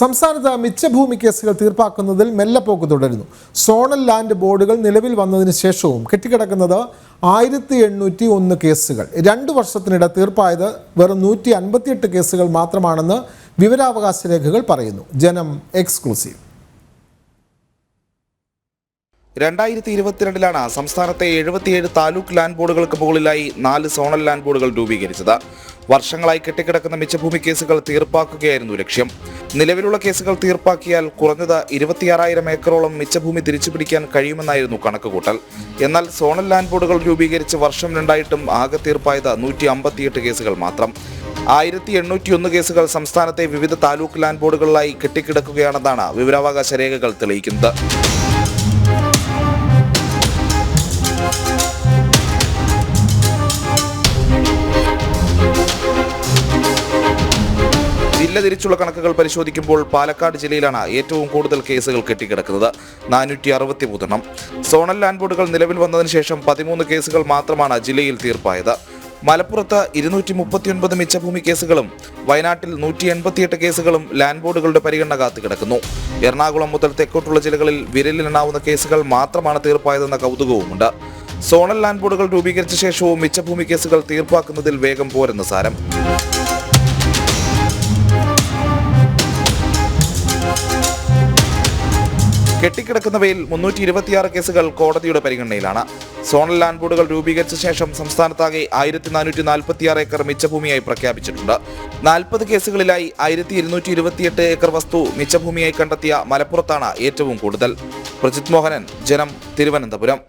സംസ്ഥാനത്ത് മിച്ചഭൂമി കേസുകൾ തീർപ്പാക്കുന്നതിൽ മെല്ലപ്പോക്ക് തുടരുന്നു. സോണൽ ലാൻഡ് ബോർഡുകൾ നിലവിൽ വന്നതിന് ശേഷവും കെട്ടിക്കിടക്കുന്നത് ആയിരത്തി എണ്ണൂറ്റി ഒന്ന് കേസുകൾ. രണ്ട് വർഷത്തിനിടെ തീർപ്പായത് വെറും നൂറ്റി അൻപത്തിയെട്ട് കേസുകൾ മാത്രമാണെന്ന് വിവരാവകാശ രേഖകൾ പറയുന്നു. ജനം എക്സ്ക്ലൂസീവ്. രണ്ടായിരത്തി ഇരുപത്തിരണ്ടിലാണ് സംസ്ഥാനത്തെ എഴുപത്തിയേഴ് താലൂക്ക് ലാൻഡ് ബോർഡുകൾക്ക് മുകളിലായി നാല് സോണൽ ലാൻഡ് ബോർഡുകൾ രൂപീകരിച്ചത്. വർഷങ്ങളായി കെട്ടിക്കിടക്കുന്ന മിച്ചഭൂമി കേസുകൾ തീർപ്പാക്കുകയായിരുന്നു ലക്ഷ്യം. നിലവിലുള്ള കേസുകൾ തീർപ്പാക്കിയാൽ കുറഞ്ഞത് ഇരുപത്തിയാറായിരം ഏക്കറോളം മിച്ചഭൂമി തിരിച്ചുപിടിക്കാൻ കഴിയുമെന്നായിരുന്നു കണക്കുകൂട്ടൽ. എന്നാൽ സോണൽ ലാൻഡ് ബോർഡുകൾ രൂപീകരിച്ച് വർഷം രണ്ടായിട്ടും ആകെ തീർപ്പായത് നൂറ്റി അമ്പത്തിയെട്ട് കേസുകൾ മാത്രം. ആയിരത്തി എണ്ണൂറ്റിയൊന്ന് കേസുകൾ സംസ്ഥാനത്തെ വിവിധ താലൂക്ക് ലാൻഡ് ബോർഡുകളിലായി കെട്ടിക്കിടക്കുകയാണെന്നാണ് വിവരാവകാശ രേഖകൾ തെളിയിക്കുന്നത്. ജില്ല തിരിച്ചുള്ള കണക്കുകൾ പരിശോധിക്കുമ്പോൾ പാലക്കാട് ജില്ലയിലാണ് ഏറ്റവും കൂടുതൽ കേസുകൾ കെട്ടിക്കിടക്കുന്നത്. നാനൂറ്റി അറുപത്തി മൂന്നെണ്ണം. സോണൽ ലാൻഡ് ബോർഡുകൾ നിലവിൽ വന്നതിന് ശേഷം പതിമൂന്ന് കേസുകൾ മാത്രമാണ് ജില്ലയിൽ തീർപ്പായത്. മലപ്പുറത്ത് ഇരുന്നൂറ്റി മുപ്പത്തിയൊൻപത് മിച്ചഭൂമി കേസുകളും വയനാട്ടിൽ നൂറ്റി എൺപത്തിയെട്ട് കേസുകളും ലാൻഡ് ബോർഡുകളുടെ പരിഗണന കാത്തു കിടക്കുന്നു എറണാകുളം മുതൽ തെക്കോട്ടുള്ള ജില്ലകളിൽ വിരലിലെണ്ണാവുന്ന കേസുകൾ മാത്രമാണ് തീർപ്പായതെന്ന കൗതുകവുമുണ്ട്. സോണൽ ലാൻഡ് ബോർഡുകൾ രൂപീകരിച്ച ശേഷവും മിച്ചഭൂമി കേസുകൾ തീർപ്പാക്കുന്നതിൽ വേഗം പോരെന്ന് സാരം. കെട്ടിക്കിടക്കുന്നവയിൽ മുന്നൂറ്റി ഇരുപത്തിയാറ് കേസുകൾ കോടതിയുടെ പരിഗണനയിലാണ്. സോണൽ ലാൻഡ് ബോർഡുകൾ രൂപീകരിച്ച ശേഷം സംസ്ഥാനത്താകെ ആയിരത്തി നാനൂറ്റി നാൽപ്പത്തിയാറ് ഏക്കർ മിച്ചഭൂമിയായി പ്രഖ്യാപിച്ചിട്ടുണ്ട്. നാൽപ്പത് കേസുകളിലായി ആയിരത്തി ഇരുന്നൂറ്റി ഇരുപത്തിയെട്ട് ഏക്കർ വസ്തു മിച്ചഭൂമിയായി കണ്ടെത്തിയ മലപ്പുറത്താണ് ഏറ്റവും കൂടുതൽ. പ്രജിത് മോഹനൻ ജനം തിരുവനന്തപുരം.